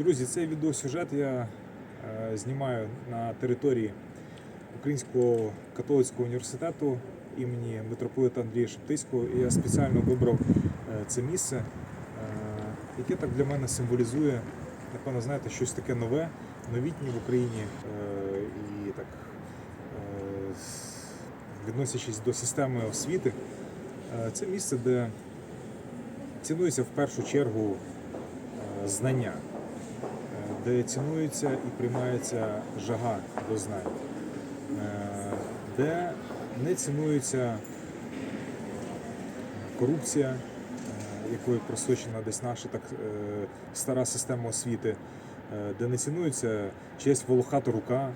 Друзі, цей відеосюжет я е, знімаю на території Українського католицького університету імені митрополита Андрія Шептицького. І я спеціально вибрав е, це місце, е, яке так для мене символізує, напевно, знаєте, щось таке нове, новітнє в Україні. І так, відносячись до системи освіти, це місце, де цінується в першу чергу знання, де цінується і приймається жага до знань, е, де не цінується корупція, е, якою просочена десь наша так е, стара система освіти, де не цінується чиясь волохата рука,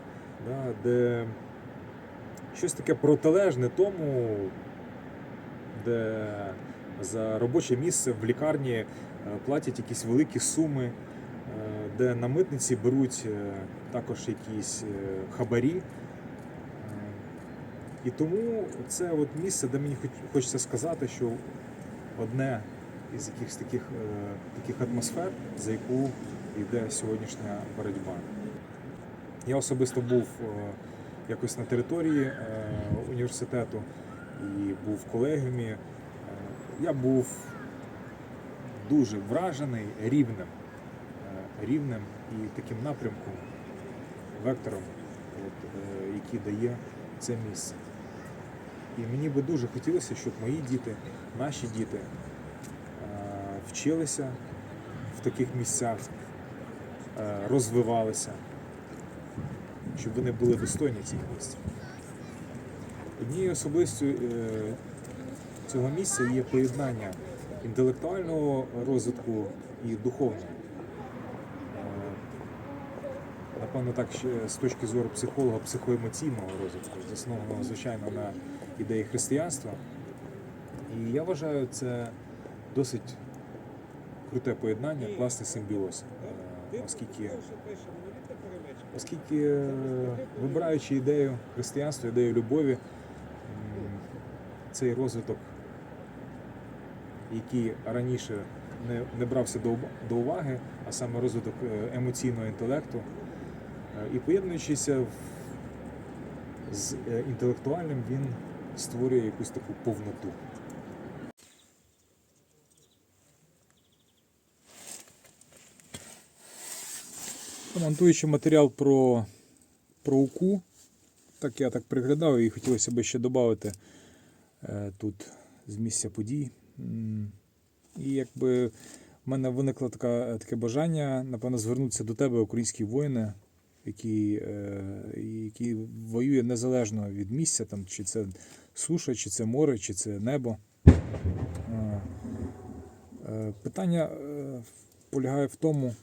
де щось таке протилежне тому, де за робоче місце в лікарні платять якісь великі суми, де на митниці беруть е, також якісь е, хабарі. Е, І тому це от місце, де мені хочеться сказати, що одне із якихось таких, таких атмосфер, за яку йде сьогоднішня боротьба. Я особисто був якось на території університету і був в колегіумі. Я був дуже вражений рівнем, рівнем і таким напрямком, вектором, от, е, який дає це місце. І мені би дуже хотілося, щоб мої діти, наші діти е, вчилися в таких місцях, е, розвивалися, щоб вони були достойні цих місць. Однією особистою е, цього місця є поєднання інтелектуального розвитку і духовного. Е, Напевно, так з точки зору психолога психоемоційного розвитку, заснованого, звичайно, на ідеї християнства. І я вважаю, це досить круте поєднання, класний симбіоз. Е, Оскільки, оскільки е, вибираючи ідею християнства, ідею любові, цей розвиток, який раніше не, не брався до, уваги, а саме розвиток е, емоційного інтелекту, і поєднуючися з е, інтелектуальним, він створює якусь таку повноту. Монтуючи матеріал про, про УКУ, так я так приглядав і хотілося б ще додати е, тут з місця подій. І якби в мене виникло така, таке бажання, напевно, звернутися до тебе, українські воїни, які, е, які воює незалежно від місця, там, чи це суша, чи це море, чи це небо. Е, е, Питання полягає в тому,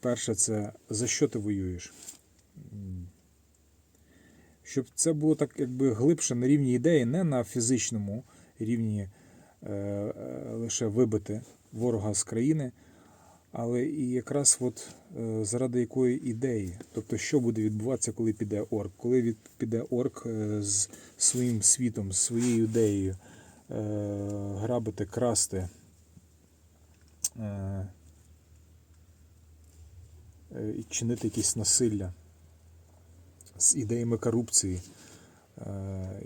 перше, це за що ти воюєш. Щоб це було так якби глибше на рівні ідеї, не на фізичному рівні лише вибити ворога з країни, але і якраз от, е, заради якої ідеї. Тобто, що буде відбуватися, коли піде орк? Коли від, піде орк е, з своїм світом, з своєю ідеєю е, грабити, красти. І чинити якісь насилля з ідеями корупції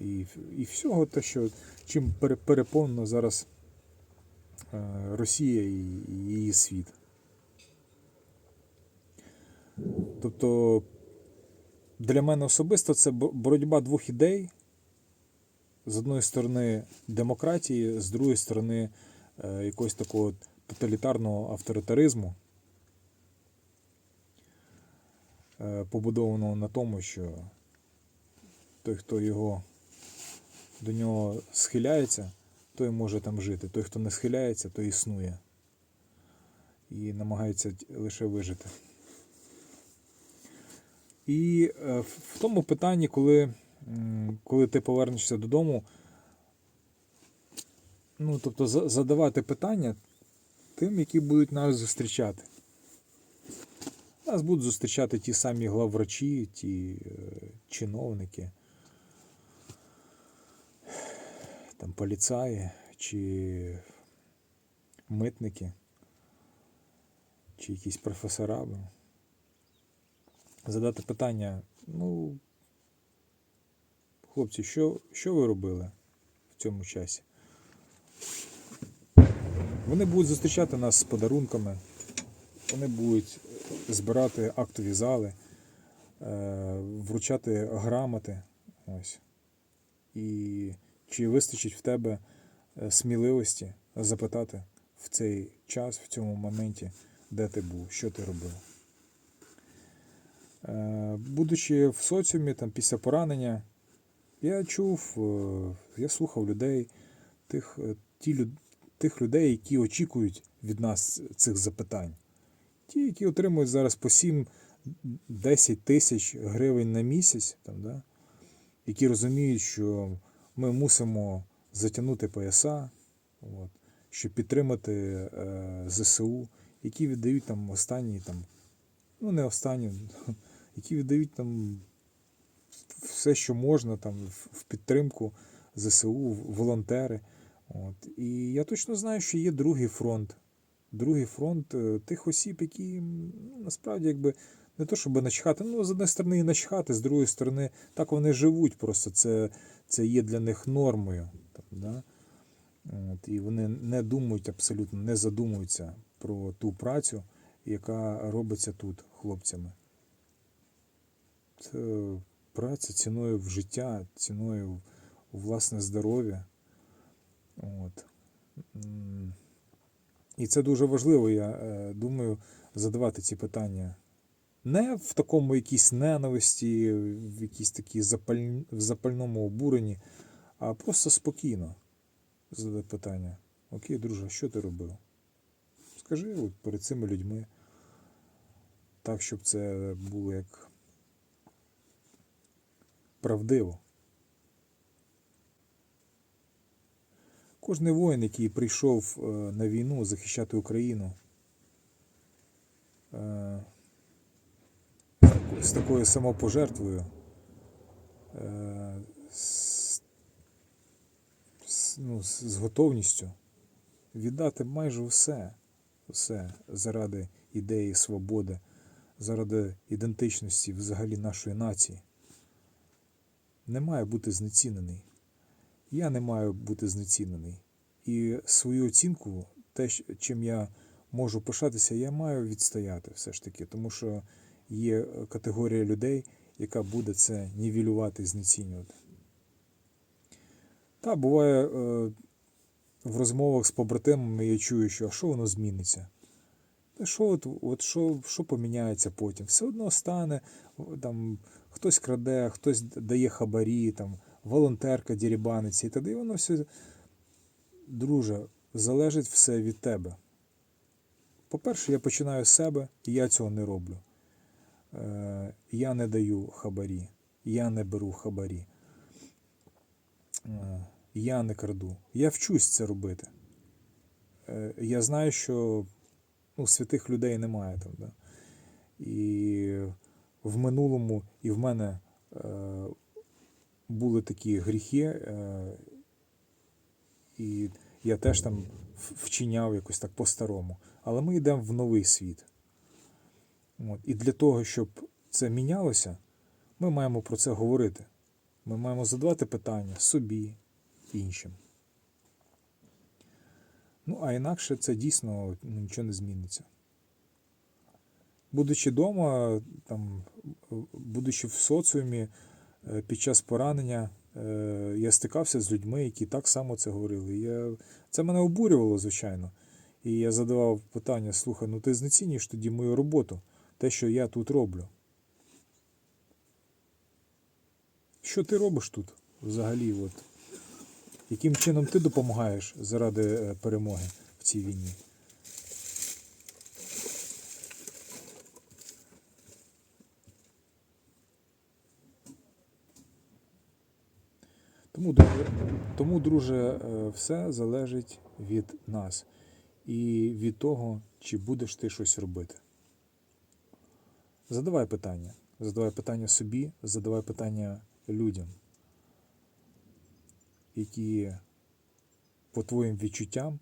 і, і всього те, що чим пере- переповнено зараз Росія і її світ. Тобто для мене особисто це боротьба двох ідей. З одної сторони демократії, з другої сторони е, якогось такого тоталітарного авторитаризму, е, побудованого на тому, що той, хто його до нього схиляється, той може там жити. Той, хто не схиляється, той існує. І намагається лише вижити. І е, в тому питанні, коли, коли ти повернешся додому, ну, тобто задавати питання тим, які будуть нас зустрічати. Нас будуть зустрічати ті самі главврачі, ті е, чиновники, там поліцаї чи митники, чи якісь професора. Задати питання, ну, хлопці, що, що ви робили в цьому часі? Вони будуть зустрічати нас з подарунками, вони будуть збирати актові зали, е, вручати грамоти. Ось. І чи вистачить в тебе е, сміливості запитати в цей час, в цьому моменті, де ти був, що ти робив. Е, Будучи в соціумі, там, після поранення, я чув, е, я слухав людей, тих, е, ті, тих людей, які очікують від нас цих запитань. Ті, які отримують зараз по 7-10 тисяч гривень на місяць, там, да? які розуміють, що ми мусимо затягнути пояса, от, щоб підтримати е, ЗСУ, які віддають там останні, там, ну не останні, які віддають там все, що можна там, в- підтримку ЗСУ, волонтери. От. І я точно знаю, що є другий фронт. Другий фронт е, тих осіб, які насправді якби не то, щоб начхати, ну, з однієї сторони і начхати, з другої сторони, так вони живуть, просто це, це є для них нормою. Там, да? От, і вони не думають абсолютно, не задумуються про ту працю, яка робиться тут хлопцями. Праця ціною в життя, ціною в власне здоров'я. От. І це дуже важливо, я е, думаю, задавати ці питання. Не в такому якійсь ненависті, в якійсь такій запаль... в запальному обуренні, а просто спокійно задати питання. Окей, друже, що ти робив? Скажи от перед цими людьми, так, щоб це було як правдиво. Кожний воїн, який прийшов е, на війну захищати Україну е, з такою самопожертвою, е, з, ну, з готовністю віддати майже все, все заради ідеї свободи, заради ідентичності взагалі нашої нації, не має бути знецінений. Я не маю бути знецінений. І свою оцінку, те, чим я можу пишатися, я маю відстояти все ж таки, тому що є е, категорія людей, яка буде це нівелювати і знецінювати. Та буває е, в розмовах з побратимами я чую, що а що воно зміниться? Та що, от, от що, що поміняється потім? Все одно стане, там, хтось краде, хтось дає хабарі, там, волонтерка дірібаниться, і тоді воно все, друже, залежить все від тебе. По-перше, я починаю з себе, і я цього не роблю. Е, я не даю хабарі, я не беру хабарі. Е, я не краду. Я вчусь це робити. Е, я знаю, що ну, святих людей немає там. Да? І в минулому і в мене е, були такі гріхи, е, і я теж там вчиняв якось так по-старому. Але ми йдемо в новий світ. От. І для того, щоб це мінялося, ми маємо про це говорити. Ми маємо задавати питання собі, іншим. Ну, а інакше це дійсно ну, нічого не зміниться. Будучи вдома, там, будучи в соціумі, е, під час поранення, е, я стикався з людьми, які так само це говорили. Я... Це мене обурювало, звичайно. І я задавав питання: слухай, ну ти знецінюєш тоді мою роботу, те, що я тут роблю. Що ти робиш тут взагалі? От? Яким чином ти допомагаєш заради е, перемоги в цій війні? Тому, друже, тому, друже, е, все залежить від нас і від того, чи будеш ти щось робити. Задавай питання. Задавай питання собі, задавай питання людям, які, по твоїм відчуттям,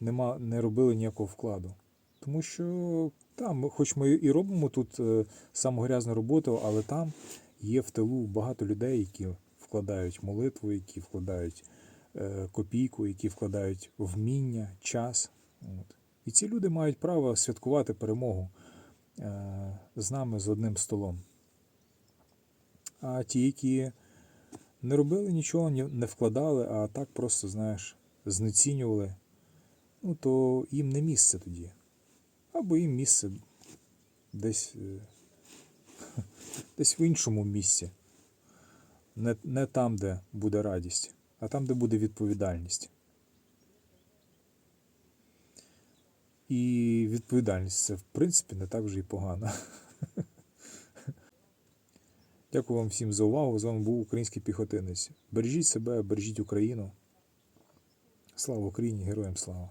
нема, не робили ніякого вкладу. Тому що Там, хоч ми і робимо тут е, саму грязну роботу, але там є в тилу багато людей, які вкладають молитву, які вкладають е, копійку, які вкладають вміння, час. От. І ці люди мають право святкувати перемогу е, з нами з одним столом. А ті, які не робили нічого, не вкладали, а так просто, знаєш, знецінювали, ну то їм не місце тоді. Або їм місце десь, е, десь в іншому місці. Не, не там, де буде радість, а там, де буде відповідальність. І відповідальність це, в принципі, не так вже і погано. Дякую вам всім за увагу. З вами був український піхотинець. Бережіть себе, бережіть Україну. Слава Україні, героям слава!